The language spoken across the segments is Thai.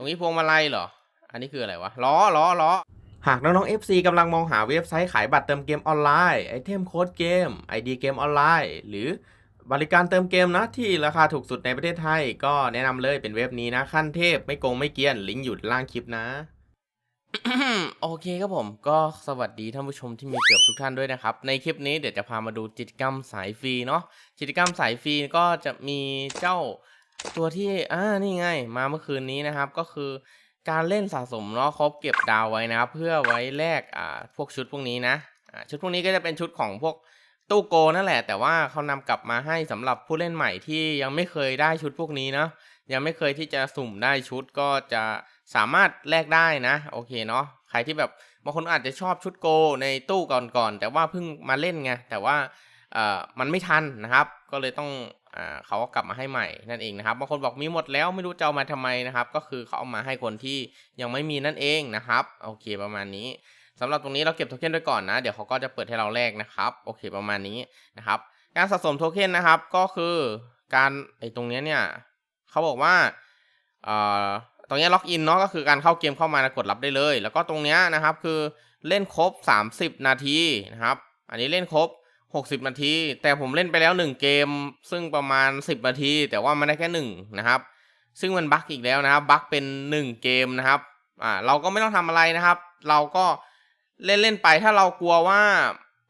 ตรงนี้พวงมาลัยเหรอ อันนี้คืออะไรวะ ล้อล้อล้อหากน้องๆ FC กำลังมองหาเว็บไซต์ขายบัตรเติมเกมออนไลน์ไอเทมโค้ดเกม ID เกมออนไลน์ หรือบริการเติมเกมนะที่ราคาถูกสุดในประเทศไทย ก็แนะนำเลยเป็นเว็บนี้นะ ขั้นเทพไม่โกงไม่เกียน ลิงก์อยู่ล่างคลิปนะ โอเคครับผม ก็สวัสดีท่านผู้ชมที่มีเกือบทุกท่านด้วยนะครับ ในคลิปนี้เดี๋ยวจะพามาดูกิจกรรมสายฟรีเนาะกิจกรรมสายฟรีก็จะมีเจ้า ตัวที่อ่านี่ไงมาเมื่อคืนนี้นะครับก็คือการเล่นสะสมเนาะครบเก็บดาวไว้นะครับเพื่อไว้แลกอ่าพวกชุดพวกนี้นะอ่าชุดพวกนี้ก็จะเป็นชุดของพวกตู้โกนั่นแหละ แต่ว่าเขานำกลับมาให้สำหรับผู้เล่นใหม่ที่ยังไม่เคยได้ชุดพวกนี้เนาะยังไม่เคยที่จะสุ่มได้ชุดก็จะสามารถแลกได้นะโอเคเนาะใครที่แบบบางคนอาจจะชอบชุดโกในตู้ก่อนๆแต่ว่าเพิ่งมาเล่นไงแต่ว่าเอ่อมันไม่ทันนะครับ ก็เลยต้องอ่าเขาก็กลับมาให้ใหม่นั่นเองนะครับบางคนบอกมีหมดแล้วไม่รู้จะเอามาทำไมนะครับ ก็คือเขาเอามาให้คนที่ยังไม่มีนั่นเองนะครับโอเคประมาณนี้สำหรับตรงนี้เราเก็บโทเค็นไว้ก่อนนะ เดี๋ยวเขาก็จะเปิดให้เราแลกนะครับโอเคประมาณนี้นะครับ การสะสมโทเค็นนะครับก็คือการไอ้ตรงนี้เนี่ยเขาบอกว่าเอ่อตรงนี้ล็อกอินเนาะก็คือการเข้าเกมเข้ามาแล้วกดรับได้เลย แล้วก็ตรงนี้นะครับคือเล่นครบ 30 นาทีนะครับ อันนี้เล่นครบ 60 นาที แต่ผมเล่นไปแล้ว 1 เกม ซึ่งประมาณ 10 นาที แต่ว่ามันได้แค่ 1 นะครับ ซึ่งมันบั๊กอีกแล้วนะครับ บั๊กเป็น 1 เกมนะครับ อ่า เราก็ไม่ต้องทำอะไรนะครับ เราก็เล่นเล่นไป ถ้าเรากลัวว่า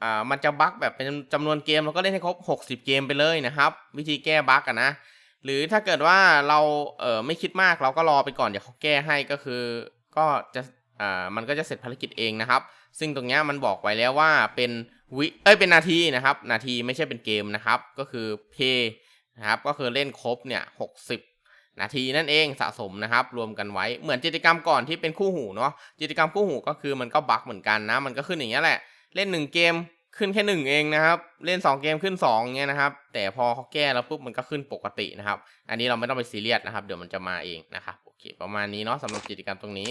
อ่า มันจะบั๊กแบบเป็นจำนวนเกม เราก็เล่นให้ครบ 60 เกมไปเลยนะครับ วิธีแก้บั๊กอะนะ หรือถ้าเกิดว่าเรา เออไม่คิดมาก เราก็รอไปก่อนเดี๋ยวเขาแก้ให้ก็คือ ก็จะ อ่า มันก็จะเสร็จภารกิจเองนะครับ ซึ่งตรงเนี้ยมันบอกไว้แล้วว่าเป็น วิเอ้ยเป็นนาทีนะครับ นาทีไม่ใช่เป็นเกมนะครับ ก็คือเพย์นะครับก็คือเล่นครบเนี่ยหกสิบนาทีนั่นเองสะสมนะครับ รวมกันไว้เหมือนกิจกรรมก่อนที่เป็นคู่หูเนาะกิจกรรมคู่หูก็คือมันก็บั๊กเหมือนกันนะ มันก็ขึ้นอย่างเงี้ยแหละ เล่นหนึ่งเกมขึ้นแค่หนึ่งเองนะครับ เล่นสองเกมขึ้นสองเงี้ยนะครับ แต่พอเขาแก้แล้วปุ๊บมันก็ขึ้นปกตินะครับ อันนี้เราไม่ต้องไปซีเรียสนะครับ เดี๋ยวมันจะมาเองนะครับโอเคประมาณนี้เนาะสำหรับกิจกรรมตรงนี้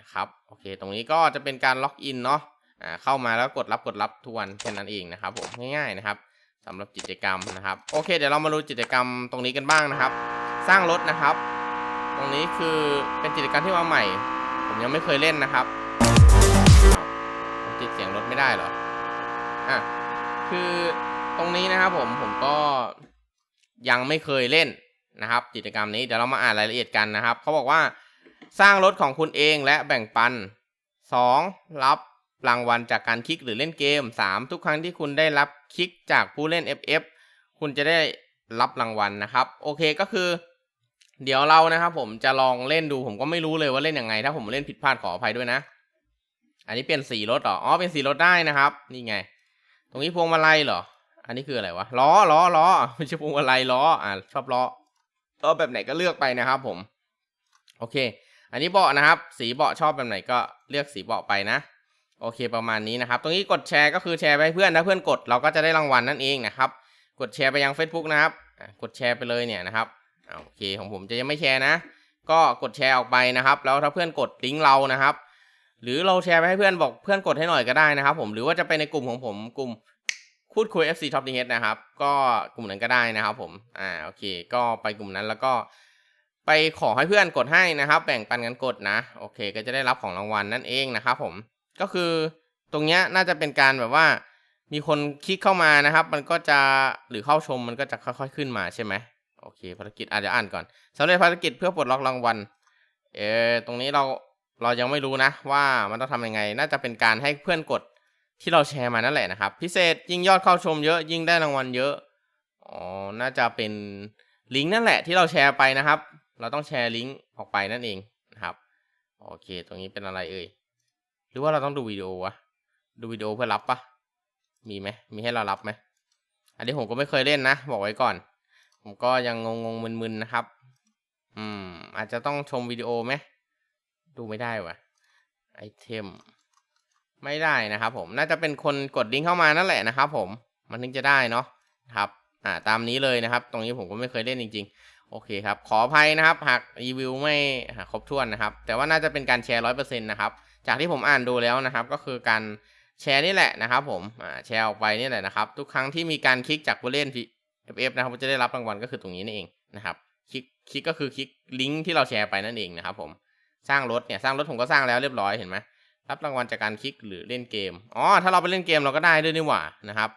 นะครับโอเค ตรงนี้ก็จะเป็นการล็อกอินเนาะ เข้ามาแล้วกดรับกดรับทุกวันแค่นั้นเองนะครับผมง่ายๆนะครับสำหรับกิจกรรมนะครับ โอเค เดี๋ยวเรามาดูกิจกรรมตรงนี้กันบ้างนะครับ สร้างรถนะครับ ตรงนี้คือเป็นกิจกรรมที่มาใหม่ ผมยังไม่เคยเล่นนะครับผมติดเสียงรถไม่ได้เหรออะคือตรงนี้นะครับผมผมก็ยังไม่เคยเล่นนะครับ กิจกรรมนี้เดี๋ยวเรามาอ่านรายละเอียดกันนะครับเขาบอกว่าสร้างรถของคุณเองและแบ่งปัน 2. รับ รางวัลจากการคลิกหรือเล่นเกม 3. ทุกครั้งที่คุณได้รับคลิกจากผู้เล่น FF คุณจะได้รับรางวัลนะครับ โอเคก็คือ เดี๋ยวเรานะครับ ผมจะลองเล่นดูผมก็ไม่รู้เลยว่าเล่นยังไง ถ้าผมเล่นผิดพลาดขออภัยด้วยนะ อันนี้เปลี่ยนสีรถเหรออ๋อเป็นสีรถได้นะครับ นี่ไง ตรงนี้พวงมาลัยเหรอ อันนี้คืออะไรวะล้อล้อล้อไม่ใช่พวงมาลัยล้ออ่าชอบล้อล้อแบบไหนก็เลือกไปนะครับ ผม โอเค อันนี้เบาะนะครับ สีเบาะชอบแบบไหนก็เลือกสีเบาะไปนะ โอเคประมาณนี้นะครับ ตรงนี้กดแชร์ก็คือแชร์ไปเพื่อนถ้าเพื่อนกดเราก็จะได้รางวัลนั่นเองนะครับ กดแชร์ไปยัง Facebook นะครับกดแชร์ไปเลยเนี่ยนะครับโอเคของผมจะยังไม่แชร์นะ ก็กดแชร์ออกไปนะครับ แล้วถ้าเพื่อนกดลิงก์เรานะครับ หรือเราแชร์ไปให้เพื่อนบอกเพื่อนกดให้หน่อยก็ได้นะครับ ผมหรือว่าจะไปในกลุ่มของผมกลุ่มพูดคุย FC Top d h นะครับ ก็กลุ่มนั้นก็ได้นะครับ ผมอ่าโอเค ก็ไปกลุ่มนั้นแล้วก็ไปขอให้เพื่อนกดให้นะครับ แบ่งปันกันกดนะ โอเค ก็จะได้รับของรางวัลนั่นเองนะครับผม ก็คือตรงเนี้ยน่าจะเป็นการแบบว่า มีคนคลิกเข้ามานะครับ มันก็จะหรือเข้าชมมันก็จะค่อยๆขึ้นมาใช่ไหมโอเคภารกิจอาจจะเดี๋ยวอ่านก่อนสำเร็จภารกิจเพื่อปลดล็อกรางวัลเออตรงนี้เราเรายังไม่รู้นะ ว่ามันต้องทำยังไง น่าจะเป็นการให้เพื่อนกดที่เราแชร์มานั่นแหละนะครับ พิเศษยิ่งยอดเข้าชมเยอะยิ่งได้รางวัลเยอะอ๋อน่าจะเป็นลิงก์นั่นแหละที่เราแชร์ไปนะครับ เราต้องแชร์ลิงก์ออกไปนั่นเองนะครับ โอเค ตรงนี้เป็นอะไรเอ่ย รือว่าเราต้องดูวิดีโอวะ ดูวิดีโอเพื่อรับปะมีไหมมีให้เรารับไหมอันนี้ผมก็ไม่เคยเล่นนะ บอกไว้ก่อน ผมก็ยังงงๆมึนๆนะครับ อืม อาจจะต้องชมวิดีโอไหมดูไม่ได้วะไอเทมไม่ได้นะครับ ผมน่าจะเป็นคนกดลิงก์เข้ามานั่นแหละนะครับผมมันถึงจะได้เนาะครับอ่าตามนี้เลยนะครับ ตรงนี้ผมก็ไม่เคยเล่นจริง ๆ โอเคครับ ขออภัยนะครับ หากรีวิวไม่ครบถ้วนนะครับ แต่ว่าน่าจะเป็นการแชร์ร้อยเปอร์เซ็นต์นะครับ จากที่ผมอ่านดูแล้วนะครับ ก็คือการแชร์นี่แหละนะครับ ผมแชร์ออกไปนี่แหละนะครับ ทุกครั้งที่มีการคลิกจากผู้เล่น FF นะครับจะได้รับรางวัลก็คือตรงนี้นี่เองนะครับ คลิกคลิกก็คือคลิกลิงก์ที่เราแชร์ไปนั่นเองนะครับ ผมสร้างรถเนี่ยสร้างรถผมก็สร้างแล้วเรียบร้อยเห็นไหมรับรางวัลจากการคลิกหรือเล่นเกมอ๋อถ้าเราไปเล่นเกมเราก็ได้ด้วยนี่หว่านะครับ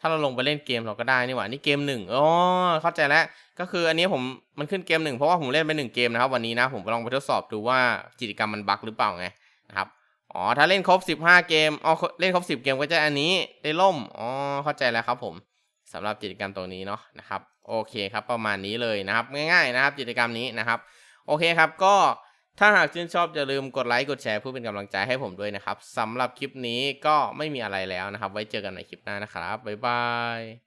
ถ้าเราลงไปเล่นเกมเราก็ได้นี่หว่านี่เกมหนึ่งอ๋อเข้าใจแล้วก็คืออันนี้ผมมันขึ้นเกมหนึ่งเพราะว่าผมเล่นไปหนึ่งเกมนะครับวันนี้นะผมลองไปทดสอบดูว่ากิจกรรมมันบั๊กหรือเปล่าไง นะครับอ๋อถ้าเล่นครบ 15 เกมอ๋อเล่นครบ 10 เกมก็จะอันนี้ได้ล่มอ๋อเข้าใจแล้วครับผมสำหรับกิจกรรมตรงนี้เนาะนะครับโอเคครับประมาณนี้เลยนะครับง่ายๆนะครับกิจกรรมนี้นะครับโอเคครับก็ถ้าหากชื่นชอบอย่าลืมกดไลค์กดแชร์เพื่อเป็นกำลังใจให้ผมด้วยนะครับสำหรับคลิปนี้ก็ไม่มีอะไรแล้วนะครับ ไว้เจอกันในคลิปหน้านะครับบ๊ายบาย